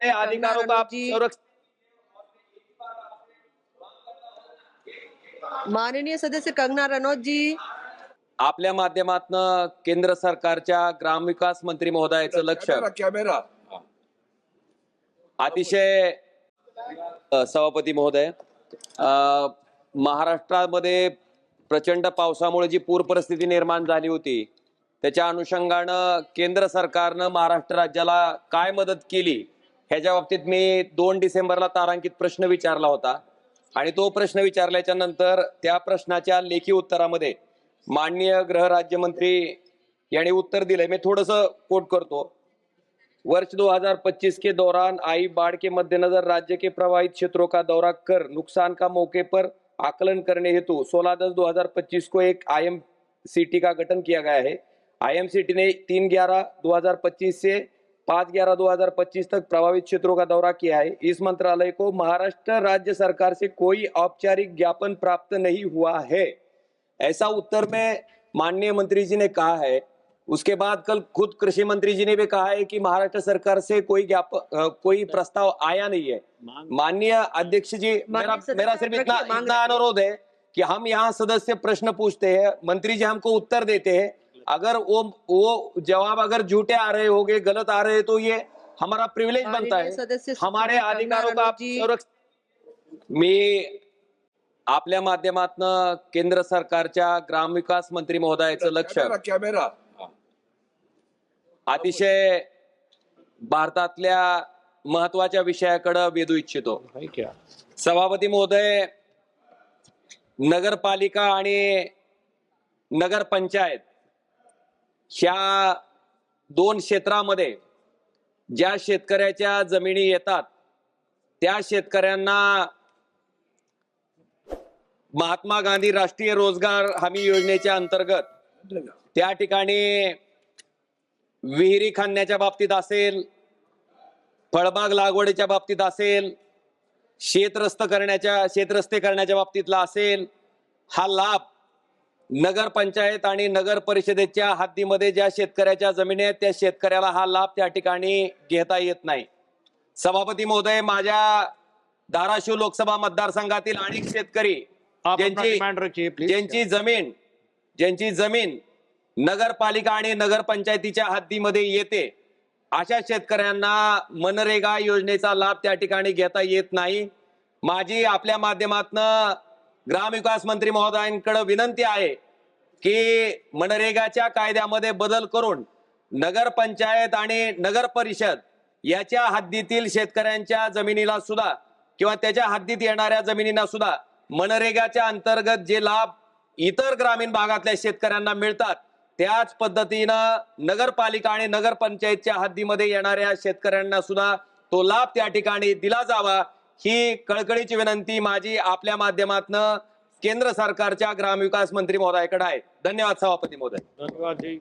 अधिकारों का। संरक्षण माननीय सदस्य कंगना रनौत जी आपल्या माध्यमातनं केंद्र सरकारच्या ग्रामविकास मंत्री महोदयाचं लक्ष कॅमेरा अतिशय सभापती महोदय अ, महाराष्ट्रामध्ये प्रचंड पावसामुळे जी पूर परिस्थिती निर्माण झाली होती त्याच्या अनुषंगानं केंद्र सरकारनं महाराष्ट्र राज्याला काय मदत केली ह्याच्या बाबतीत मी दोन डिसेंबरला तारांकित प्रश्न विचारला होता. आणि तो प्रश्न विचारल्याच्या नंतर त्या प्रश्नाच्या लेखी उत्तरामध्ये माननीय गृह राज्यमंत्री यांनी उत्तर दिलंय. मी थोडस कोट करतो. वर्ष 2025 के दौरान आई बाढ़ के मद्देनजर राज्य के प्रभावित क्षेत्रों का दौरा कर नुकसान का मौके पर आकलन करने हेतु 16 दस 2025 को एक आईएमसीटी का गठन किया गया है। आईएमसीटी ने तीन ग्यारह 2025 से पाँच ग्यारह 2025 तक प्रभावित क्षेत्रों का दौरा किया है। इस मंत्रालय को महाराष्ट्र राज्य सरकार से कोई औपचारिक ज्ञापन प्राप्त नहीं हुआ है। ऐसा उत्तर में माननीय मंत्री जी ने कहा है। उसके बाद कल खुद कृषि मंत्री जी ने भी कहा है कि महाराष्ट्र सरकार से कोई ज्ञापन कोई प्रस्ताव आया नहीं है। माननीय अध्यक्ष जी मेरा मेरा सिर्फ़ इतना इतना अनुरोध है कि हम यहाँ सदस्य प्रश्न पूछते हैं। मंत्री जी हमको उत्तर देते हैं। अगर वो वो जवाब अगर झूठे आ रहे होंगे गलत आ रहे तो ये हमारा प्रिविलेज बनता है। हमारे अधिकारों का संरक्षण मी आपल्या माध्यमातनं केंद्र सरकारच्या ग्रामविकास मंत्री महोदयाचं लक्ष कॅमेरा अतिशय भारतातल्या महत्त्वाच्या विषयाकडे वेधू इच्छितो. सभापती महोदय नगरपालिका आणि नगरपंचायत ह्या दोन क्षेत्रामध्ये ज्या शेतकऱ्याच्या जमिनी येतात त्या शेतकऱ्यांना महात्मा गांधी राष्ट्रीय रोजगार हमी योजनेच्या अंतर्गत त्या ठिकाणी विहिरी खणण्याच्या बाबतीत असेल फळबाग लागवडीच्या बाबतीत असेल शेतरस्त करण्याच्या शेतरस्ते करण्याच्या बाबतीतला असेल हा लाभ नगर पंचायत आणि नगर परिषदेच्या हद्दीमध्ये ज्या शेतकऱ्याच्या जमिनी आहेत त्या शेतकऱ्याला हा लाभ त्या ठिकाणी घेता येत नाही. सभापती महोदय माझ्या धाराशिव लोकसभा मतदारसंघातील अनेक शेतकरी ज्यांची ज्यांची जमीन ज्यांची जमीन नगरपालिका आणि नगरपंचायतीच्या हद्दीमध्ये येते अशा शेतकऱ्यांना मनरेगा योजनेचा लाभ त्या ठिकाणी घेता येत नाही. माझी आपल्या माध्यमातनं ग्रामविकास मंत्री महोदयांकडे विनंती आहे की मनरेगाच्या कायद्यामध्ये बदल करून नगरपंचायत आणि नगर परिषद याच्या हद्दीतील शेतकऱ्यांच्या जमिनीला सुद्धा किंवा त्याच्या हद्दीत येणाऱ्या जमिनींना सुद्धा मनरेगाच्या अंतर्गत जे लाभ इतर ग्रामीण भागातल्या शेतकऱ्यांना मिळतात त्याच पद्धतीनं नगरपालिका आणि नगरपंचायतच्या हद्दीमध्ये येणाऱ्या शेतकऱ्यांना सुद्धा तो लाभ त्या ठिकाणी दिला जावा. ही कळकळीची विनंती माझी आपल्या माध्यमातनं केंद्र सरकारच्या ग्रामविकास मंत्री महोदयाकडे आहे. धन्यवाद सभापती महोदय. धन्यवाद जी.